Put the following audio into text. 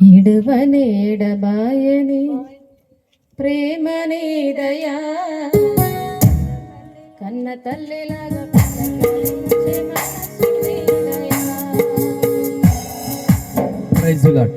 ఇడువనేడబాయని ప్రేమనే దయా కన్న తల్లిలాగా ప్రైజ్ లాడ్